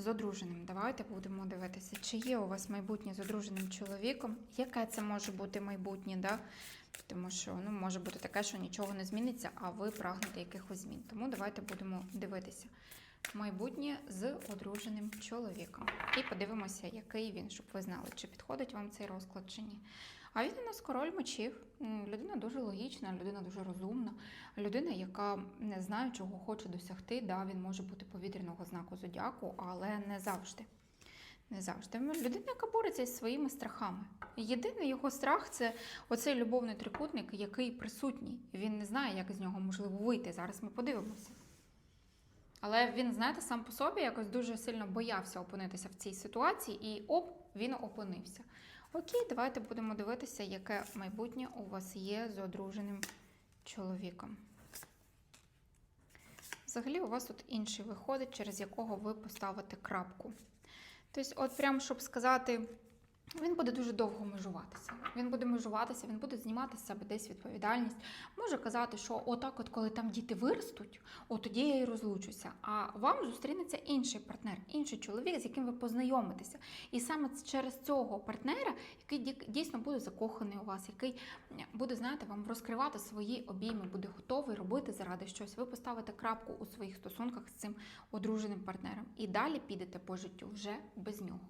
з одруженим. Давайте будемо дивитися, чи є у вас майбутнє з одруженим чоловіком. Яке це може бути майбутнє, да? Тому що ну, може бути таке, що нічого не зміниться, а ви прагнете якихось змін. Тому давайте будемо дивитися. Майбутнє з одруженим чоловіком. І подивимося, який він, щоб ви знали, чи підходить вам цей розклад чи ні. А він у нас король мечів. Людина дуже логічна, людина дуже розумна, людина, яка не знає, чого хоче досягти. Да, він може бути повітряного знаку зодіаку, але не завжди. Не завжди. Людина, яка бореться зі своїми страхами. Єдиний його страх це оцей любовний трикутник, який присутній. Він не знає, як з нього можливо вийти. Зараз ми подивимося. Але він, знаєте, сам по собі якось дуже сильно боявся опинитися в цій ситуації, і оп, він опинився. Окей, давайте будемо дивитися, яке майбутнє у вас є з одруженим чоловіком. Взагалі, у вас тут інший виходить, через якого ви поставите крапку. Тобто, от прям щоб сказати, він буде дуже довго межуватися. Він буде межуватися, він буде знімати з себе десь відповідальність. Може казати, що отак, от коли там діти виростуть, от тоді я і розлучуся. А вам зустрінеться інший партнер, інший чоловік, з яким ви познайомитеся. І саме через цього партнера, який ді- дійсно буде закоханий у вас, який буде, знаєте, вам розкривати свої обійми, буде готовий робити заради щось. Ви поставите крапку у своїх стосунках з цим одруженим партнером. І далі підете по життю вже без нього.